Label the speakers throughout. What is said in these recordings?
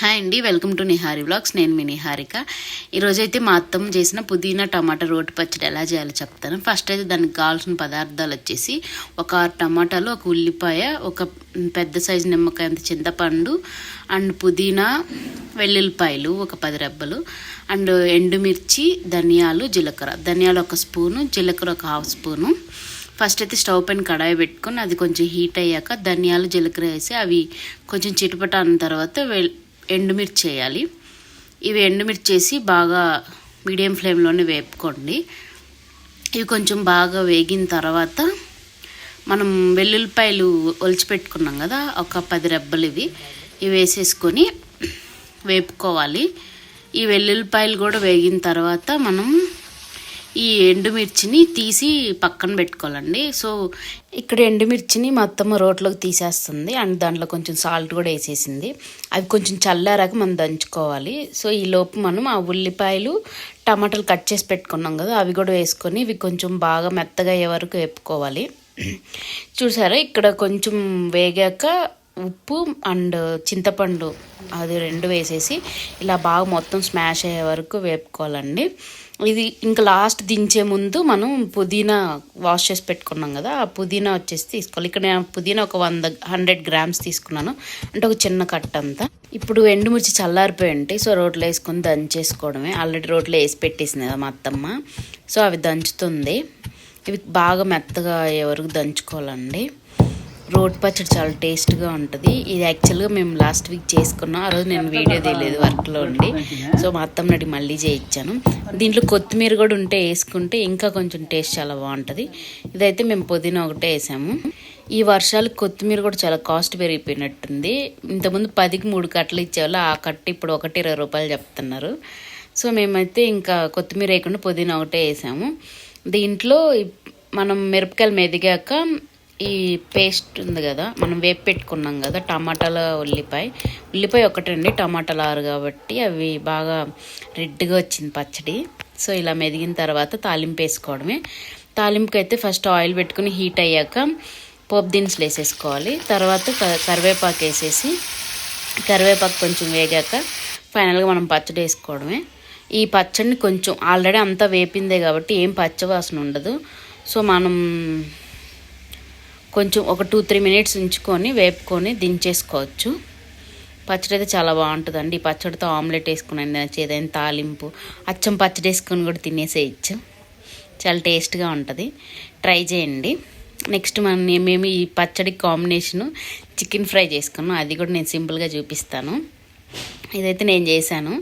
Speaker 1: Hi అండి welcome to Nihari vlogs. నేను మీ నిహారిక. ఈరోజైతే మా అత్తమ్మ చేసిన పుదీనా టమాటా రోటి పచ్చడి ఎలా చేయాలో చెప్తాను. ఫస్ట్ అయితే దానికి కావాల్సిన పదార్థాలు వచ్చేసి ఒక ఆరు టమాటాలు ఒక ఉల్లిపాయ ఒక పెద్ద సైజు నిమ్మకాయ అంత చింతపండు అండ్ పుదీనా వెల్లుల్లిపాయలు ఒక పది రెబ్బలు అండ్ ఎండుమిర్చి ధనియాలు జీలకర్ర. ధనియాలు ఒక స్పూను జీలకర్ర ఒక హాఫ్ స్పూను. ఫస్ట్ అయితే స్టవ్ పైన కడాయి పెట్టుకొని అది కొంచెం హీట్ అయ్యాక ధనియాలు జీలకర్ర వేసి అవి కొంచెం చిటపట అన్న తర్వాత వెల్ ఎండుమిర్చి వేయాలి ఇవి ఎండుమిర్చి వేసి బాగా మీడియం ఫ్లేమ్లోనే వేపుకోండి. ఇవి కొంచెం బాగా వేగిన తర్వాత మనం వెల్లుల్లిపాయలు ఒలిచిపెట్టుకున్నాం కదా ఒక పది రెబ్బలు ఇవి. ఇవి వేసేసుకొని వేపుకోవాలి. ఈ వెల్లుల్లిపాయలు కూడా వేగిన తర్వాత మనం ఈ ఎండుమిర్చిని తీసి పక్కన పెట్టుకోవాలండి. సో ఇక్కడ ఎండుమిర్చిని మొత్తం రోట్లోకి తీసేస్తుంది. అండ్ దాంట్లో కొంచెం సాల్ట్ కూడా వేసేసింది. అవి కొంచెం చల్లారాక మనం దంచుకోవాలి. సో ఈ లోపు మనం ఆ ఉల్లిపాయలు టమాటాలు కట్ చేసి పెట్టుకున్నాం కదా అవి కూడా వేసుకొని ఇవి కొంచెం బాగా మెత్తగా అయ్యే వరకు వేపుకోవాలి. చూసారా? ఇక్కడ కొంచెం వేగాక ఉప్పు అండ్ చింతపండు అది రెండు వేసేసి ఇలా బాగా మొత్తం స్మాష్ అయ్యే వరకు వేపుకోవాలండి. ఇది ఇంకా లాస్ట్ దించే ముందు మనం పుదీనా వాష్ చేసి పెట్టుకున్నాం కదా ఆ పుదీనా వచ్చేసి తీసుకోవాలి. ఇక్కడ నేను పుదీనా ఒక వంద హండ్రెడ్ గ్రామ్స్ తీసుకున్నాను. అంటే ఒక చిన్న కట్ట అంతా. ఇప్పుడు ఎండుమిర్చి చల్లారిపోయి ఉంటాయి సో రోట్లో వేసుకొని దంచేసుకోవడమే. ఆల్రెడీ రోట్లో వేసి పెట్టేసింది కదా మా అత్తమ్మ. సో అవి దంచుతుంది. ఇవి బాగా మెత్తగా అయ్యే వరకు దంచుకోవాలండి. రోడ్ పచ్చడి చాలా టేస్ట్గా ఉంటుంది. ఇది యాక్చువల్గా మేము లాస్ట్ వీక్ చేసుకున్నాం. ఆ రోజు నేను వీడియో తెలియదు వర్క్లో ఉండి. సో మా అత్తమ్మ మళ్ళీ చేయించాను. దీంట్లో కొత్తిమీర కూడా ఉంటే వేసుకుంటే ఇంకా కొంచెం టేస్ట్ చాలా బాగుంటుంది. ఇదైతే మేము పుదీనా ఒకటే వేసాము. ఈ వర్షాలు కొత్తిమీర కూడా చాలా కాస్ట్ పెరిగిపోయినట్టుంది. ఇంతకుముందు పదికి మూడు కట్టలు ఇచ్చేవాళ్ళు ఆ కట్ట ఇప్పుడు ఒకటి ఇరవై రూపాయలు చెప్తున్నారు. సో మేమైతే ఇంకా కొత్తిమీర వేయకుండా పుదీనా ఒకటే వేసాము. దీంట్లో మనం మిరపకాయలు మెదిగాక ఈ పేస్ట్ ఉంది కదా మనం వేపు పెట్టుకున్నాం కదా టమాటాల ఉల్లిపాయ. ఉల్లిపాయ ఒకటండి టమాటాలు ఆరు కాబట్టి అవి బాగా రెడ్గా వచ్చింది పచ్చడి. సో ఇలా మెదిగిన తర్వాత తాలింపు వేసుకోవడమే. తాలింపుకి అయితే ఫస్ట్ ఆయిల్ పెట్టుకుని హీట్ అయ్యాక పోపు దినుసులు వేసేసుకోవాలి. తర్వాత కరివేపాకు వేసేసి కరివేపాకు కొంచెం వేగాక ఫైనల్గా మనం పచ్చడి వేసుకోవడమే. ఈ పచ్చడిని కొంచెం ఆల్రెడీ అంతా వేపిందే కాబట్టి ఏం పచ్చవాసన ఉండదు. సో మనం కొంచెం ఒక టూ త్రీ మినిట్స్ ఉంచుకొని వేపుకొని దించేసుకోవచ్చు. పచ్చడి అయితే చాలా బాగుంటుందండి. ఈ పచ్చడితో ఆమ్లెట్ వేసుకుని ఏదైనా తాలింపు అచ్చం పచ్చడి వేసుకొని కూడా తినేసేయచ్చు. చాలా టేస్ట్గా ఉంటుంది. ట్రై చేయండి. నెక్స్ట్ మనం మేము ఈ పచ్చడి కాంబినేషను చికెన్ ఫ్రై చేసుకున్నాం. అది కూడా నేను సింపుల్గా చూపిస్తాను. ఇదైతే నేను చేశాను.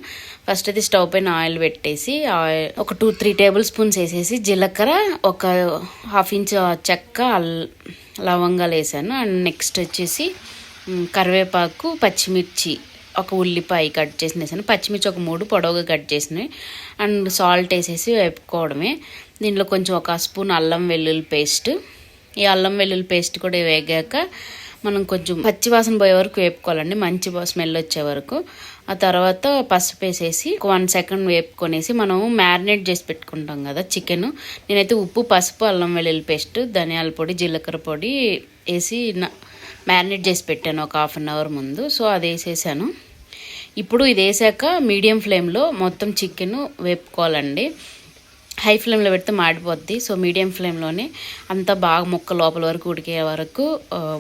Speaker 1: ఫస్ట్ అయితే స్టవ్ పైన ఆయిల్ పెట్టేసి ఆయిల్ ఒక టూ త్రీ టేబుల్ స్పూన్స్ వేసేసి జీలకర్ర ఒక హాఫ్ ఇంచ్ చెక్క అల్ లవంగాలు వేసాను అండ్ నెక్స్ట్ వచ్చేసి కరివేపాకు పచ్చిమిర్చి ఒక ఉల్లిపాయ కట్ చేసి వేసాను పచ్చిమిర్చి ఒక మూడు పొడవుగా కట్ చేసినవి. అండ్ సాల్ట్ వేసేసి వేపుకోవడమే. దీంట్లో కొంచెం ఒక స్పూన్ అల్లం వెల్లుల్లి పేస్ట్. ఈ అల్లం వెల్లుల్లి పేస్ట్ కూడా వేగాక మనం కొంచెం పచ్చివాసన పోయే వరకు వేపుకోవాలండి. మంచి స్మెల్ వచ్చే వరకు. ఆ తర్వాత పసుపు వేసేసి వన్ సెకండ్ వేపుకొనేసి మనం మ్యారినేట్ చేసి పెట్టుకుంటాం కదా చికెన్. నేనైతే ఉప్పు పసుపు అల్లం వెల్లుల్లి పేస్ట్ ధనియాల పొడి జీలకర్ర పొడి వేసి మ్యారినేట్ చేసి పెట్టాను ఒక హాఫ్ అన్ అవర్ ముందు. సో అది వేసేసాను. ఇప్పుడు ఇది వేసాక మీడియం ఫ్లేమ్లో మొత్తం చికెన్ వేపుకోవాలండి. హై ఫ్లేమ్లో పెడితే మాడిపోద్ది. సో మీడియం ఫ్లేమ్లోనే అంతా బాగా ముక్క లోపల వరకు ఉడికే వరకు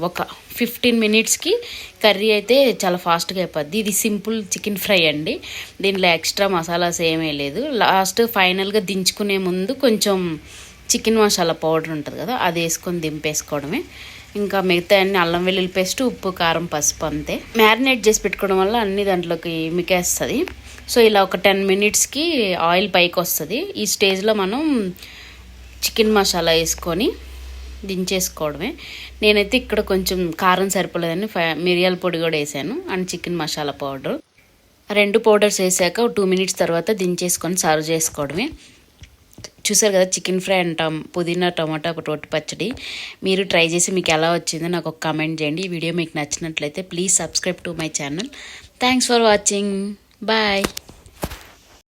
Speaker 1: ఒక ఫిఫ్టీన్ మినిట్స్కి కర్రీ అయితే చాలా ఫాస్ట్గా అయిపోద్ది. ఇది సింపుల్ చికెన్ ఫ్రై అండి. దీంట్లో ఎక్స్ట్రా మసాలాస్ ఏమీ లేదు. లాస్ట్ ఫైనల్గా దించుకునే ముందు కొంచెం చికెన్ మసాలా పౌడర్ ఉంటుంది కదా అది వేసుకొని దింపేసుకోవడమే. ఇంకా మిగతా అన్ని అల్లం వెల్లుల్లి పేస్ట్ ఉప్పు కారం పసుపు అంతే. మ్యారినేట్ చేసి పెట్టుకోవడం వల్ల అన్ని దాంట్లోకి మికేస్తుంది. సో ఇలా ఒక టెన్ మినిట్స్కి ఆయిల్ పైకి వస్తుంది ఈ స్టేజ్లో మనం చికెన్ మసాలా వేసుకొని దించేసుకోవడమే. నేనైతే ఇక్కడ కొంచెం కారం సరిపోలేదని మిరియాల పొడి కూడా వేసాను అండ్ చికెన్ మసాలా పౌడర్. రెండు పౌడర్స్ వేసాక టూ మినిట్స్ తర్వాత దించేసుకొని సర్వ్ చేసుకోవడమే. చూసారు కదా చికెన్ ఫ్రై అంటాం పుదీనా టమాటా రోటి పచ్చడి. మీరు ట్రై చేసి మీకు ఎలా వచ్చిందో నాకు ఒక కామెంట్ చేయండి. ఈ వీడియో మీకు నచ్చినట్లయితే please subscribe to my channel. Thanks for watching. Bye.